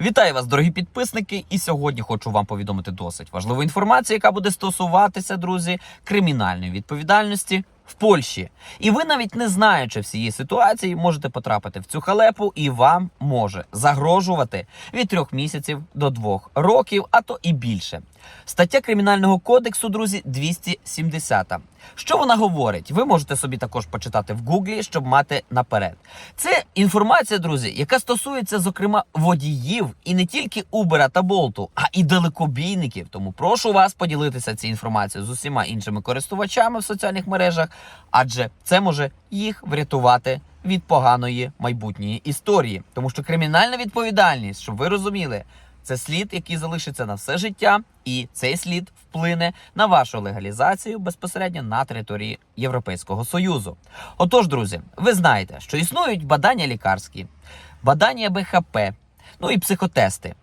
Вітаю вас, дорогі підписники! І сьогодні хочу вам повідомити досить важливу інформацію, яка буде стосуватися, друзі, кримінальної відповідальності в Польщі. І ви навіть не знаючи всієї ситуації, можете потрапити в цю халепу, і вам може загрожувати від трьох місяців до двох років, а то і більше. Стаття кримінального кодексу, друзі, 270. Що вона говорить? Ви можете собі також почитати в Гуглі, щоб мати наперед. Це інформація, друзі, яка стосується, зокрема, водіїв і не тільки Uber та Болту, а і далекобійників. Тому прошу вас поділитися цією інформацією з усіма іншими користувачами в соціальних мережах, адже це може їх врятувати від поганої майбутньої історії, тому що кримінальна відповідальність, щоб ви розуміли. Це слід, який залишиться на все життя, і цей слід вплине на вашу легалізацію безпосередньо на території Європейського Союзу. Отож, друзі, ви знаєте, що існують бадання лікарські, бадання БХП, ну і психотести.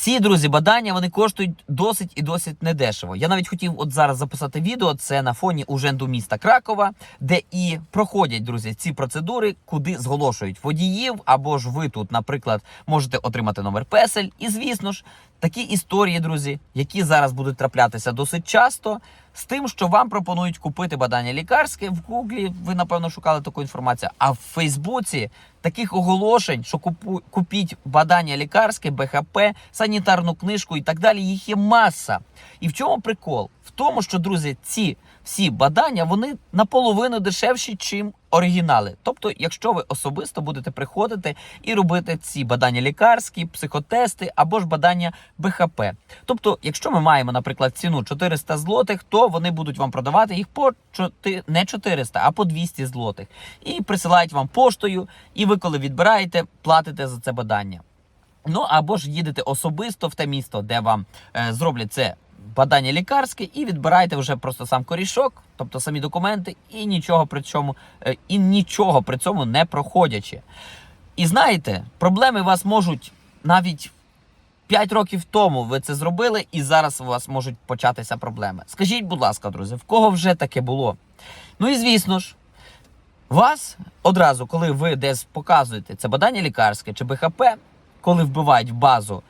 Ці друзі, бадання вони коштують досить і досить недешево. Я навіть хотів от зараз записати відео. Це на фоні уженду міста Кракова, де і проходять друзі ці процедури, куди зголошують водіїв, або ж ви тут, наприклад, можете отримати номер песель. І звісно ж, такі історії, друзі, які зараз будуть траплятися досить часто, з тим, що вам пропонують купити бадання лікарське в Гуглі. Ви напевно шукали таку інформацію. А в Фейсбуці таких оголошень, що купу, купіть бадання лікарське, БХП, санітарну книжку і так далі. Їх є маса. І в чому прикол? В тому, що друзі, ці всі бадання вони наполовину дешевші, чим оригінали. Тобто, якщо ви особисто будете приходити і робити ці бадання лікарські, психотести або ж бадання БХП. Тобто, якщо ми маємо, наприклад, ціну 400 злотих, то вони будуть вам продавати їх по не 400, а по 200 злотих. І присилають вам поштою, і ви, коли відбираєте, платите за це бадання. Ну або ж їдете особисто в те місто, де вам е, зроблять це бадання лікарське, і відбираєте вже просто сам корішок, тобто самі документи, і нічого при цьому, е, і нічого при цьому не проходячи. І знаєте, проблеми у вас можуть навіть 5 років тому ви це зробили, і зараз у вас можуть початися проблеми. Скажіть, будь ласка, друзі, в кого вже таке було? Ну і звісно ж, вас одразу, коли ви десь показуєте це бадання лікарське чи БХП, коли вбивають в базу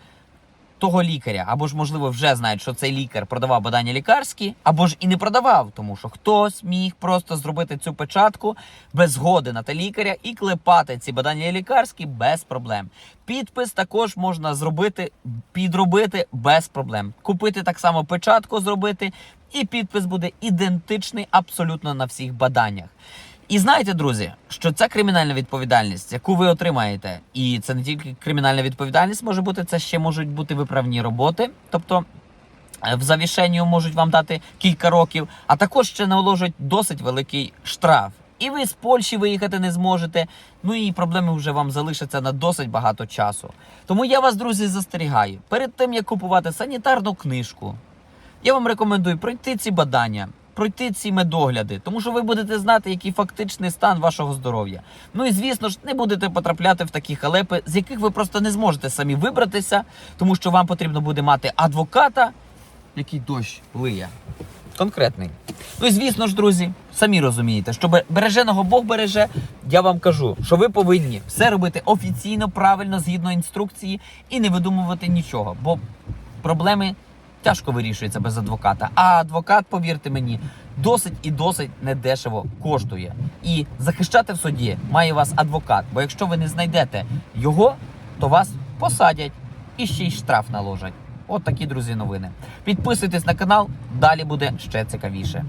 того лікаря, або ж, можливо, вже знають, що цей лікар продавав бадання лікарські, або ж і не продавав, тому що хтось міг просто зробити цю печатку без згоди на те лікаря і клепати ці бадання лікарські без проблем. Підпис також можна зробити, підробити без проблем. Купити так само печатку зробити, і підпис буде ідентичний абсолютно на всіх баданнях. І знаєте, друзі, що ця кримінальна відповідальність, яку ви отримаєте, і це не тільки кримінальна відповідальність може бути, це ще можуть бути виправні роботи. Тобто е, в завішенню можуть вам дати кілька років, а також ще наложать досить великий штраф. І ви з Польщі виїхати не зможете. Ну і проблеми вже вам залишаться на досить багато часу. Тому я вас, друзі, застерігаю. Перед тим як купувати санітарну книжку, я вам рекомендую пройти ці бадання, пройти ці медогляди, тому що ви будете знати, який фактичний стан вашого здоров'я. Ну і звісно ж, не будете потрапляти в такі халепи, з яких ви просто не зможете самі вибратися, тому що вам потрібно буде мати адвоката, який дощ лиє. Конкретний. Ну і звісно ж, друзі, самі розумієте, що береженого Бог береже. Я вам кажу, що ви повинні все робити офіційно, правильно, згідно інструкції, і не видумувати нічого, бо проблеми тяжко вирішується без адвоката. А адвокат, повірте мені, досить і досить недешево коштує. І захищати в суді має вас адвокат. Бо якщо ви не знайдете його, то вас посадять і ще й штраф наложать. От такі друзі новини. Підписуйтесь на канал, далі буде ще цікавіше.